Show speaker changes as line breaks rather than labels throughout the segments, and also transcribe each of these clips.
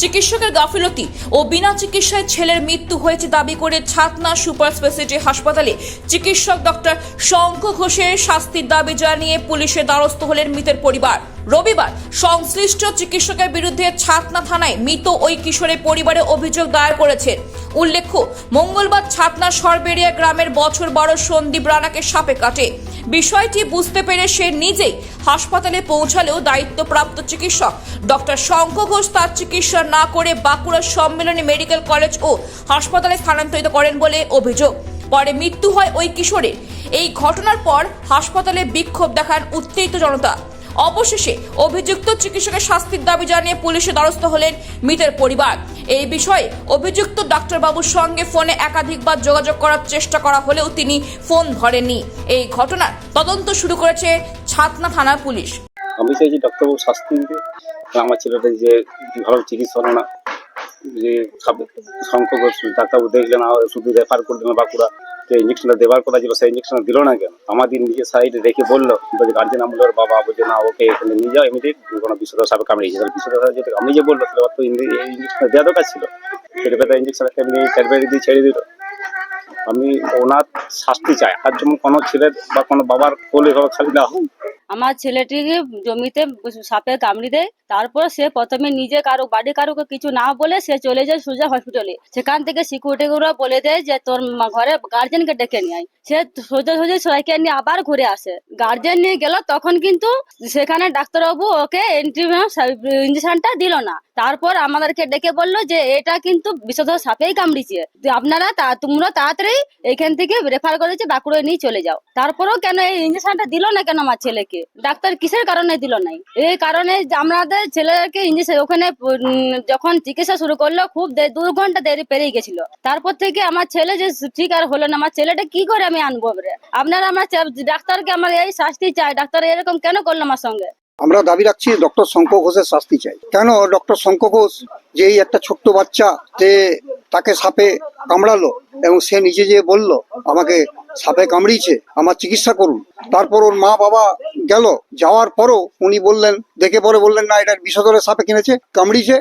চিকিৎসকের গাফিলতি ও বিনা চিকিৎসায় ছেলের মৃত্যু হয়েছে দাবি করে ছাতনা সুপার স্পেশালিটি হাসপাতালে চিকিৎসক ডক্টর শঙ্খ ঘোষের শাস্তির দাবি জানিয়ে পুলিশের দ্বারস্থ হলেন মৃতের পরিবার। রবিবার সংশ্লিষ্ট চিকিৎসকের বিরুদ্ধে ছাতনা থানায় মৃত ওই কিশোরের পরিবারে অভিযোগ দায়ের করেছে। উল্লেখ্য, মঙ্গলবার ছাতনা সরবেরিয়া গ্রামের বছর বড় সন্দীপ রানাকে সাপে কাটে। বিষয়টি বুঝতে পেরে সে নিজেই হাসপাতালে পৌঁছালেও দায়িত্বপ্রাপ্ত চিকিৎসক ডক্টর শঙ্খ ঘোষ তার চিকিৎসা না করে বাঁকুড়া সম্মেলনী মেডিকেল কলেজ ও হাসপাতালে স্থানান্তরিত করেন বলে অভিযোগ। পরে মৃত্যু হয় ওই কিশোরের। এই ঘটনার পর হাসপাতালে বিক্ষোভ দেখান উত্তেজিত জনতা। অবশেষে অভিযুক্ত চিকিৎসকের শাস্তির দাবি জানিয়ে পুলিশের দ্বারস্থ হলেন মৃতের পরিবার। এই বিষয়ে অভিযুক্ত ডাক্তারবাবুর সঙ্গে ফোনে একাধিকবার যোগাযোগ করার চেষ্টা করা হলেও তিনি ফোন ধরেননি। এই ঘটনার তদন্ত শুরু করেছে ছাতনা থানার পুলিশ।
আমি চাইছি ডাক্তারবাবু শাস্তি দিতে আমার ছেলেটা যে ভালো চিকিৎসা হলো না সংখ্যক ডাক্তারবাবু দেখলেন শুধু রেফার করে বাঁকুড়া, যে ইঞ্জেকশনটা দেওয়ার কথা ছিল, সেই ইঞ্জেকশনটা দিল না কেন? আমাদের নিজের সাইডে রেখে বলল বলছে গার্জেন ওর বাবা, বলছে, না, ওকে এখানে নিয়ে যাও এমনিতেই কোনো বিশ্বদা সাহেব কামড়িয়েছে তাহলে বিশ্বদা সাহেব যদি আমি যে বলল, তাহলে তো এই ইঞ্জেকশনটা দেওয়া দরকার ছিল। পেটে ব্যথা ইঞ্জেকশন এমনি ক্যাডবেরি দিয়ে ছেড়ে দিল? আমি ওনার শাস্তি চাই। আর যেমন কোনো ছেলের বা কোনো বাবার কোলে এভাবে খালি না হোক
আমার ছেলেটিকে জমিতে সাপে কামড়ি দেয়, তারপর সে প্রথমে নিজে কারও বাড়ি কারোকে কিছু না বলে সে চলে যায় সোজা হসপিটালে সেখান থেকে সিকিউরিটি গুলো বলে দেয় যে, তোর ঘরে গার্জেনকে ডেকে নিয়ে আয়। সে সোজা সোজা সবাইকে নিয়ে আবার ঘুরে আসে। গার্জেন নিয়ে গেল, তখন কিন্তু সেখানে ডাক্তারবাবু ওকে এন্ট্রি ইঞ্জেকশনটা দিল না। তারপর আমাদেরকে ডেকে বলল যে, এটা কিন্তু বিষধর সাপেই কামড়িছে। আপনারা তা- তোমরা তাড়াতাড়ি এখান থেকে রেফার করেছে বাঁকুড়ে নিয়ে চলে যাও। তারপরও কেন এই ইঞ্জেকশনটা দিল না কেন আমার ছেলেকে? ডাক্তার কিসের কারণে দিল নাই? এই কারণে আমাদের ছেলেকে ইঞ্জেকশন, ওখানে যখন চিকিৎসা শুরু করল, খুব দু ঘণ্টা দেরি পেরিয়ে গেছিল। তারপর থেকে আমার ছেলে যে ঠিক আর হলো না, আমার ছেলেটা কি করে আমি আনব? আপনারা আমার ডাক্তারকে আমার এই শাস্তি চাই। ডাক্তার এরকম কেন করল আমার সঙ্গে?
আমরা দাবি রাখছি ডক্টর শঙ্খ ঘোষের শাস্তি চাই। কেন ডক্টর শঙ্খ ঘোষ যে এই একটা ছোট্ট বাচ্চা, যে তাকে সাপে কামড়ালো এবং সে নিজে যে বলল, আমাকে সাপে কামড়িয়েছে, আমার চিকিৎসা করুন। তারপর ওর মা বাবা গেল, যাওয়ার পরও উনি বললেন, দেখে পরে বললেন, না এটা বিষধরের সাপে কিনেছে, কামড়িয়েছে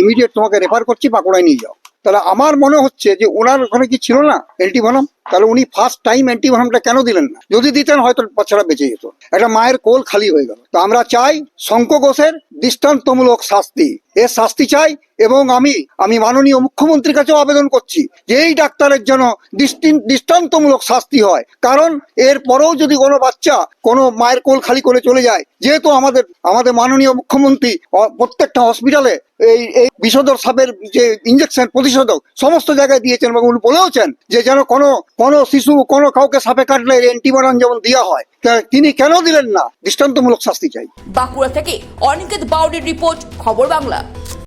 ইমিডিয়েট তোমাকে রেফার করছি বাঁকুড়ায় নিয়ে যাও। তাহলে আমার মনে হচ্ছে যে ওনার ওখানে কি ছিল না অ্যান্টিভেনম? তাহলে উনি ফার্স্ট টাইম অ্যান্টিভেনমটা কেন দিলেন না? যদি দিতেন, হয়তো বাচ্চারা বেঁচে যেত। একটা মায়ের কোল খালি হয়ে গেল। তো আমরা চাই শঙ্ক ঘোষের দৃষ্টান্তমূলক শাস্তি। এর শাস্তি চাই এবং আমি আমি মাননীয় মুখ্যমন্ত্রীর কাছেও আবেদন করছি যে এই ডাক্তারের জন্য দৃষ্টান্তমূলক শাস্তি হয়। কারণ এর পরেও যদি কোনো বাচ্চা কোনো মায়ের কোল খালি করে চলে যায়, যেহেতু আমাদের আমাদের মাননীয় মুখ্যমন্ত্রী প্রত্যেকটা হসপিটালে এই এই বিষধর সাপের যে ইঞ্জেকশন প্রতিষেধক সমস্ত জায়গায় দিয়েছেন এবং উনি বলেওছেন যে যেন কোনো কোনো শিশু কোনো কাউকে সাপে কাটলে অ্যান্টিবায়োটিক যেমন দেওয়া হয় তিনি কেন দিলেন না? দৃষ্টান্তমূলক শাস্তি চাই।
বাঁকুড়া থেকে অনিকেত বাউরির রিপোর্ট, খবর বাংলা। juga